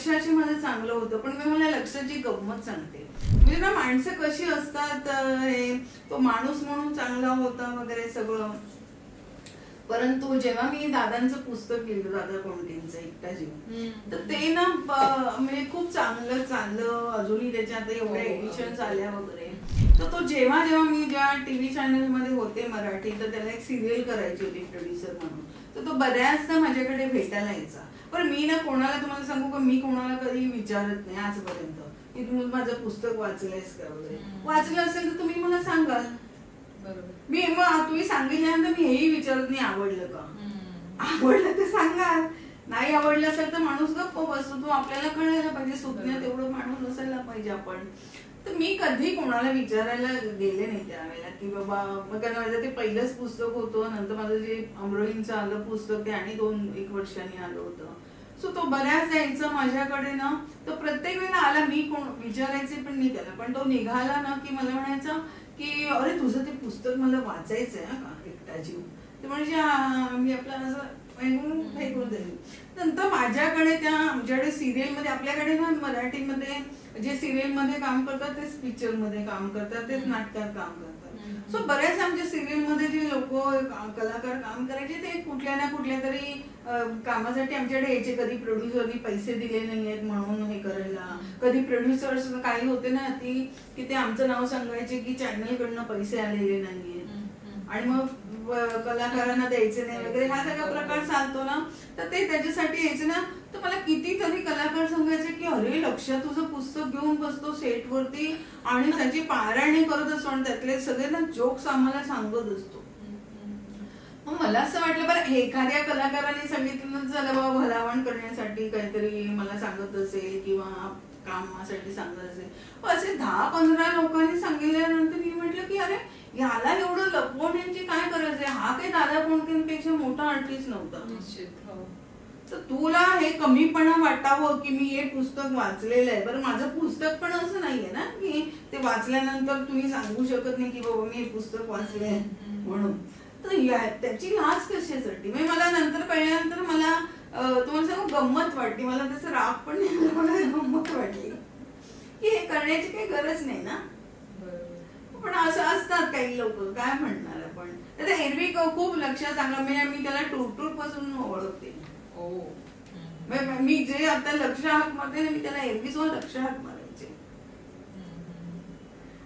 लक्षाची माझं चांगलं होतं पण मी मला लक्षाची गंमत सांगते. म्हणजे ना माणसं कशी असतात हे तो माणूस म्हणून चांगला होता वगैरे सगळं. परंतु जेव्हा मी दादांचं पुस्तक लिहिलं दादा कोणतींचं एकटा जीव तर ते ना म्हणजे खूप चांगलं चाललं अजूनही त्याच्यात एवढ्या हो. एडिशन्स आल्या वगैरे. तर तो जेव्हा जेव्हा मी ज्या टीव्ही चॅनलमध्ये होते मराठी तर त्याला एक सिरियल करायची होती प्रोड्युसर म्हणून. तर तो बऱ्याचदा माझ्याकडे भेटायला यायचा. पण मी ना कोणाला तुम्हाला सांगू का? मी कोणाला कधी विचारत नाही आजपर्यंत. की तू माझं पुस्तक वाचलंयस का वगैरे. वाचलं असेल तर तुम्ही मला सांगाल बरोबर. मी मग तुम्ही सांगितल्यानंतर मी हेही विचारत नाही आवडलं का. आवडलं तर सांगा. नाही आवडलं असेल तर माणूस गप्प बसतो. तो आपल्याला कळायला पाहिजे. सुज्ञ तेवढं माणूस असायला पाहिजे आपण. तर मी कधी कोणाला विचारायला गेले नाही त्यावेळेला की बाबा मग कारण माझं ते पहिलंच पुस्तक होतं नंतर माझं जे अमरोलींचं आलं पुस्तक ते आणि दोन एक वर्षांनी आलं होतं. सो तो बऱ्याच यायचा माझ्याकडे ना तर प्रत्येक वेळेला आला मी कोण विचारायचे पण नाही त्याला. पण तो निघाला ना की मला म्हणायचा की अरे तुझं ते पुस्तक मला वाचायचंय आहे का एकटा जीव. ते म्हणजे मी आपलं असं हे करून देईल नंतर माझ्याकडे त्या आमच्याकडे सिरियलमध्ये आपल्याकडे ना मराठीमध्ये जे सिरियलमध्ये काम करतात तेच पिक्चरमध्ये काम करतात तेच नाटकात काम करतात. सो बऱ्याच आमच्या सिरियलमध्ये जे लोक कलाकार काम करायचे ते कुठल्या ना कुठल्या तरी कामासाठी आमच्याकडे यायचे. कधी प्रोड्युसरनी पैसे दिले नाहीयेत म्हणून हे करायला. कधी प्रोड्युसर्स काही होते ना ती की ते आमचं नाव सांगायचे की चॅनल कडनं पैसे आलेले नाही आहेत आणि मग कलाकारांना द्यायचे नाही वगैरे हा सगळा प्रकार चालतो ना? तर ते त्याच्यासाठी यायचे ना? तर मला कितीतरी कलाकार सांगायचे की अरे लक्ष तुझं पुस्तक घेऊन बसतो सेटवरती आणि त्याची पारायणी करत असतो आणि त्यातले सगळे ना जोक्स आम्हाला सांगत असतो. मग मला असं वाटलं बरं एखाद्या कलाकाराने सांगितलं झालं बाबा भलावण करण्यासाठी काहीतरी मला सांगत असेल किंवा कामासाठी सांगत असेल. असे दहा पंधरा लोकांनी सांगितल्यानंतर मी म्हटलं की अरे याला एवढं लपवण्याची काय गरज आहे? हा काही दादा कोणत्यांपेक्षा मोठा आर्टिस्ट नव्हता. निश्चित हो. तर तुला हे कमीपणा वाटावं की मी हे पुस्तक वाचलेलं आहे? बरं माझं पुस्तक पण असं नाहीये ना की ते वाचल्यानंतर तुम्ही सांगू शकत नाही की बाबा मी हे पुस्तक हम्म. म्हणून. तर या- त्याची लाज कशासाठी म्हणजे मला नंतर कळल्यानंतर मला तुम्हाला सांगू गंमत वाटली. मला त्याचं राग पण नाही मला गंमत वाटली. की हे करण्याची काही गरज नाही ना? पण असं असतात काही लोक काय म्हणणार आपण? तर ते एरवी खूप लक्षात चांगलं म्हणजे मी त्याला टूरटूरपासून ओळखते. म्हणजे मी जे आता लक्ष हाक मारते ना मी त्याला एरवी सुद्धा लक्ष हाक मारायचे.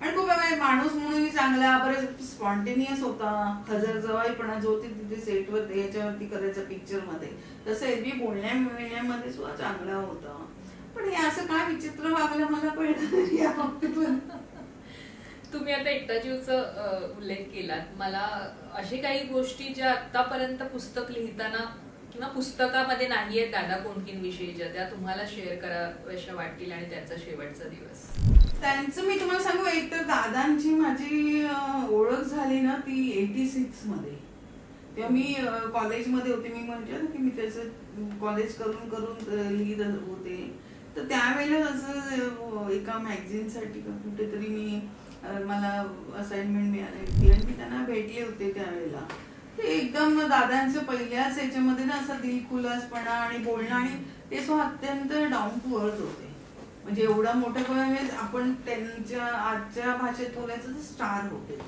आणि खूप माणूस म्हणून चांगला परत स्पॉन्टेनियस होता हजर जवाईपणा जो ते तिथे सेटवर याच्यावरती करायचा पिक्चरमध्ये. तसं एरवी बोलण्या मिळण्यामध्ये सुद्धा चांगला होता. पण हे असं काय विचित्र वागलं मला कळलं नाही या बाबतीत पण. तुम्ही आता एकटा उल्लेख केलात. मला असे काही गोष्टी ज्या आतापर्यंत पुस्तक लिहिताना किंवा पुस्तकामध्ये नाहीये दादा कोणकीन विषयीच्या त्या तुम्हाला शेअर कराव्याशा वाटतील आणि त्यांचा शेवटचा दिवस. त्यांचं मी तुम्हाला सांगू एक तर दादांची माझी ओळख झाली ना ती एटी सिक्समध्ये. तेव्हा मी कॉलेजमध्ये होते मी म्हटलं की मी त्याचं कॉलेज करून करून लिहित होते. तर त्यावेळेला असं एका मॅगझिनसाठी कुठेतरी मी मला असाइनमेंट मिळाली होती आणि मी त्यांना भेटले होते त्यावेळेला. ते एकदम दादांचं पहिल्याच याच्यामध्ये ना असा दिलखुलासपणा आणि बोलणं आणि ते सो अत्यंत डाऊन टू अर्थ होते. म्हणजे एवढा मोठा वेळेस आपण त्यांच्या आजच्या भाषेत बोलायचं तर स्टार होते.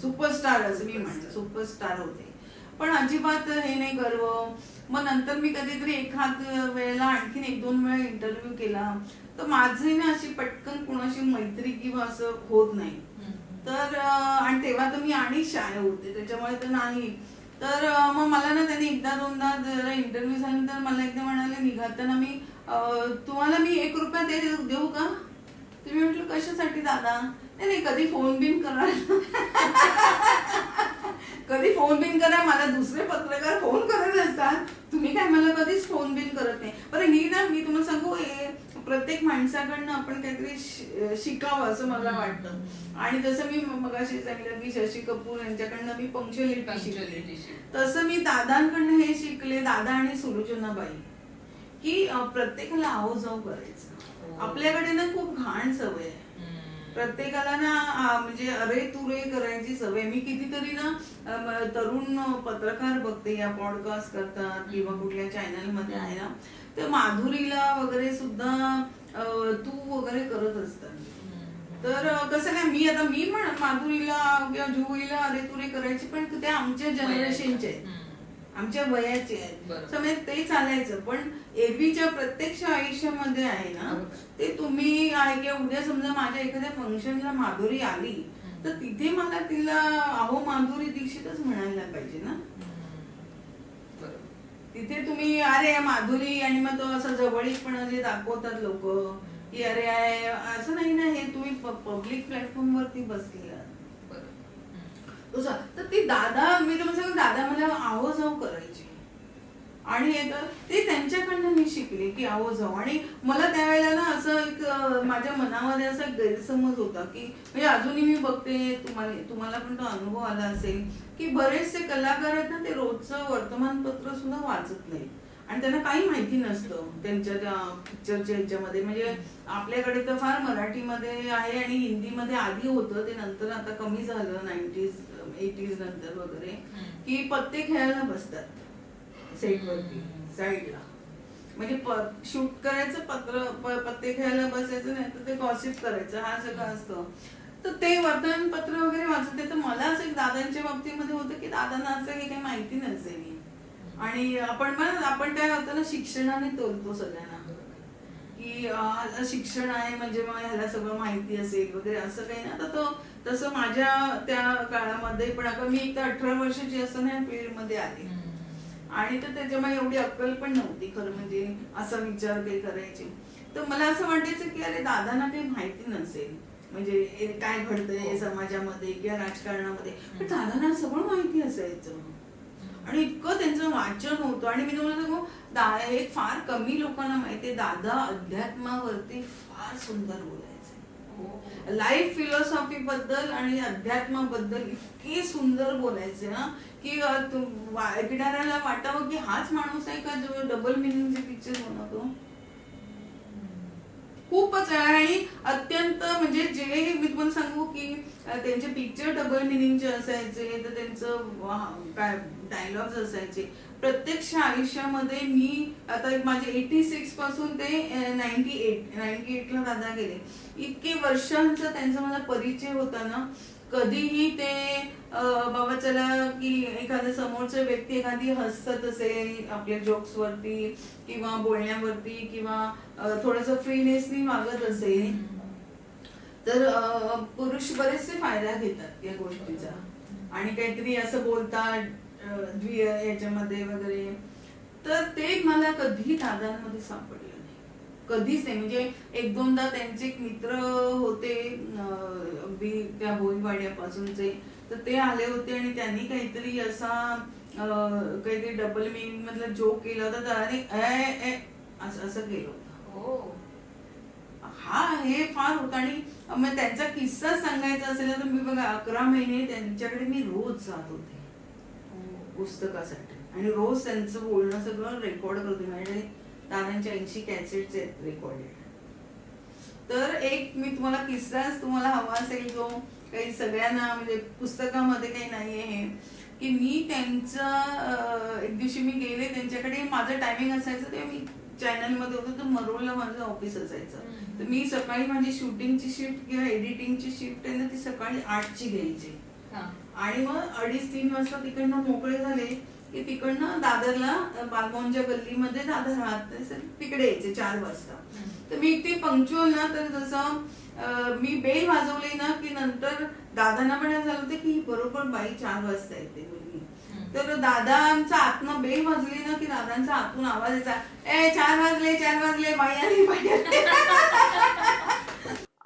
सुपरस्टार असं मी म्हणते सुपरस्टार होते. पण अजिबात हे नाही गर्व. मग नंतर मी कधीतरी एखाद वेळेला आणखीन एक दोन वेळा इंटरव्ह्यू केला. तर माझी ना अशी पटकन कुणाशी मैत्री किंवा असं होत नाही. तर आणि तेव्हा तर मी आणि शाळे होते. त्याच्यामुळे तर नाही. तर मग मला ना त्यांनी एकदा दोनदा जरा इंटरव्ह्यू झाल्यानंतर मला एकदा म्हणाले निघाताना मी तुम्हाला मी एक रुपया दे देऊ का? तुम्ही म्हटलं कशासाठी दादा? नाही नाही कधी फोन बिन करा कधी फोन बिन करा मला दुसरे पत्रकार फोन करत असतात. तुम्ही काय मला कधीच फोन बिन करत नाही. बरं ही ना मी तुम्हाला सांगू हे प्रत्येक माणसाकडनं आपण काहीतरी शिकावं असं मला वाटतं. आणि जसं मी मगाशी सांगितलं की शशी कपूर यांच्याकडनं मी पंक्च्युअलिटी शिकले. तसं मी दादांकडनं हे शिकले दादा आणि सुलोचनाबाई की प्रत्येकाला आव जाऊ करायचं. हो. आपल्याकडे ना खूप घाण सवय आहे. प्रत्येकाला ना म्हणजे अरे तू रे करायची सवय. मी कितीतरी ना तरुण पत्रकार बघते या पॉडकास्ट करतात किंवा कुठल्या चॅनलमध्ये आहे ना. तर माधुरीला वगैरे सुद्धा तू वगैरे करत असतात. तर कसं नाही मी आता मी म्हण माधुरीला किंवा जुईला अरे तुरे करायची पण ते आमच्या जनरेशनचे आमच्या वयाचे आहेत. म्हणजे ते चालायचं. पण एरवीच्या प्रत्यक्ष आयुष्यामध्ये आहे ना. ते तुम्ही आहे किंवा उद्या समजा माझ्या एखाद्या फंक्शनला माधुरी आली तर तिथे मला तिला अहो माधुरी दीक्षितच म्हणायला पाहिजे ना. तिथे तुम्ही अरे माधुरी आणि मग तो असं जवळीकपणा जे दाखवतात लोक की अरे असं नाही ना हे तुम्ही पब्लिक प्लॅटफॉर्म वरती बसले तर ती दादा मी तुम्हाला सांगू दादा मला आहो जाऊ करायची. आणि ते त्यांच्याकडनं मी शिकले की आहो जाऊ आणि मला त्यावेळेला ना असं एक माझ्या मनामध्ये असा एक गैरसमज होता की म्हणजे अजूनही मी बघते तुम्हाला तुम्हाला पण तो अनुभव आला असेल की बरेचसे कलाकार आहेत ना ते रोजचं वर्तमानपत्र सुद्धा वाचत नाही आणि त्यांना काही माहिती नसतं. त्यांच्या त्या पिक्चरच्या ह्याच्यामध्ये. म्हणजे आपल्याकडे तर फार मराठीमध्ये आहे आणि हिंदीमध्ये आधी होतं. ते नंतर आता कमी झालं नाईन्टीज एटीज नंतर वगैरे. की पत्ते खेळायला बसतात सेटवरती साईडला. म्हणजे शूट करायचं पत्र पत्ते खेळायला बसायचं नाही तर ते गॉसिप करायचं. हा सगळं असतं. तर ते वर्तमानपत्र वगैरे वाचत तर मला असं एक दादांच्या बाबतीमध्ये होतं की दादांना असं हे काही माहिती नसेल. आणि आपण पण आपण काय होतं ना शिक्षणाने तोलतो सगळ्यांना. की शिक्षण आहे म्हणजे मग ह्याला सगळं माहिती असेल वगैरे असं काही ना तर तो तसं माझ्या त्या काळामध्ये पण आता मी एक तर अठरा वर्षाची असताना या फील्डमध्ये आले आणि तर त्याच्यामुळे एवढी अक्कल पण नव्हती खरं म्हणजे असा विचार काही करायची. तर मला असं वाटायचं की अरे दादांना काही माहिती नसेल. म्हणजे हे काय घडतंय समाजामध्ये किंवा राजकारणामध्ये. पण दादांना सगळं माहिती असायचं. आणि इतकं त्यांचं वाचन होतं. आणि मी तुम्हाला सांगू दा हे फार कमी लोकांना माहिती आहे दादा अध्यात्मावरती फार सुंदर बोलायचे. हो. लाईफ फिलॉसॉफी बद्दल आणि अध्यात्माबद्दल इतके सुंदर बोलायचे ना की ऐकणाऱ्याला वाटावं की हाच माणूस आहे का जो डबल मिनिंगचे पिक्चर बनवतो? खूपच आणि अत्यंत म्हणजे जे मी तुम्हाला सांगू की त्यांचे पिक्चर डबल मिनिंगचे असायचे तर त्यांचं वा- काय डायलॉग्स असायचे. प्रत्यक्ष आयुष्यामध्ये मी आता माझे एटी सिक्सपासून ते नाईन्टी एट नाईन्टी एटला दादा गेले. इतके वर्षांचा त्यांचा मला परिचय होता ना कधीही ते बाबा चला की एखाद्या समोरच्या व्यक्ती एखादी हसत असेल आपल्या जोक्स वरती किंवा बोलण्यावरती किंवा थोडस फ्रीनेसनी वागत असेल तर पुरुष बरेचसे फायदा घेतात या गोष्टीचा. आणि काहीतरी असं बोलतात द्वि याच्यामध्ये वगैरे. तर ते मला कधी दादांमध्ये सापडलं नाही. कधीच नाही. म्हणजे एक दोनदा त्यांचे मित्र होते अगदी त्या बोईवाड्यापासूनचे. तर ते आले होते आणि त्यांनी काहीतरी असा काहीतरी डबल मिनिंग मधला जोक केला होता त्याने असं केलं होतं. हा. हे फार होतं. आणि मग त्यांचा किस्सा सांगायचा असेल तर मी बघा अकरा महिने त्यांच्याकडे मी रोज जात होते. पुस्तकासाठी. आणि रोज त्यांचं बोलणं सगळं रेकॉर्ड करते. माझ्याकडे दादांच्या ऐंशी कॅसेट्स आहेत रेकॉर्डेड तर एक मी तुम्हाला किस्साच तुम्हाला हवा असेल जो काही सगळ्यांना म्हणजे पुस्तकामध्ये काही नाहीये हे की मी त्यांचा एक दिवशी मी गेले त्यांच्याकडे माझं टायमिंग असायचं तेव्हा मी चॅनलमध्ये होतो तर मरोळला माझं ऑफिस असायचं. तर मी सकाळी माझी शूटिंगची शिफ्ट किंवा एडिटिंगची शिफ्ट आहे ना ती सकाळी आठची घ्यायची. आणि मग अडीच तीन वाजता तिकडनं मोकळे झाले की तिकडनं दादरला बालभवनच्या गल्लीमध्ये दादर राहत तिकडे यायचे चार वाजता. तर मी ते पंक्च्युअल ना तर जसं मी बेल वाजवली ना की नंतर दादांना पण असं झालं होतं की बरोबर बाई चार वाजता येते मुलगी. तर दादांचा आतनं बेल वाजली ना की दादांचा आतून आवाज यायचा ए चार वाजले चार वाजले बाई आली बाई आली.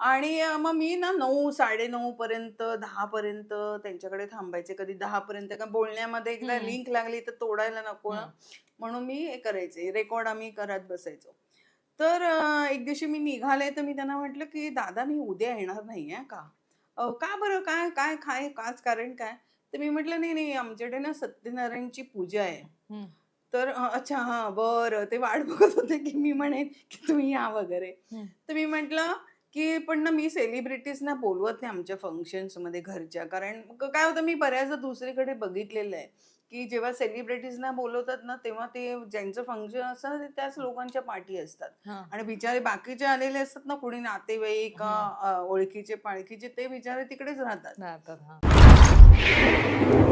आणि मग मी ना नऊ साडेनऊ पर्यंत दहा पर्यंत त्यांच्याकडे थांबायचे. कधी दहा पर्यंत का बोलण्यामध्ये एकदा. लिंक लागली तर तोडायला नको ना. म्हणून मी हे करायचे. रेकॉर्ड आम्ही करत बसायचो. तर एक दिवशी मी निघाले तर मी त्यांना म्हटलं की दादा मी उद्या येणार नाही आहे का? का बरं? काय काय काय काच कारण काय? तर मी म्हटलं नाही नाही आमच्याकडे ना सत्यनारायणची पूजा आहे. तर अच्छा हा बरं. ते वाट बघत होते की मी म्हणेन की तुम्ही या वगैरे. तर मी म्हटलं की पण ना मी सेलिब्रिटीजना बोलवत नाही आमच्या फंक्शन्समध्ये घरच्या कारण क- काय होतं मी बऱ्याचदा दुसरीकडे बघितलेलं आहे की जेव्हा सेलिब्रिटीजना बोलवतात ना तेव्हा ते ज्यांचं फंक्शन असतं ना ते त्याच लोकांच्या पार्टी असतात हा. आणि बिचारे बाकीचे आलेले असतात ना कोणी नातेवाईक. अ, ओळखीचे पाळखीचे ते बिचारे तिकडेच राहतात राहतात, हा.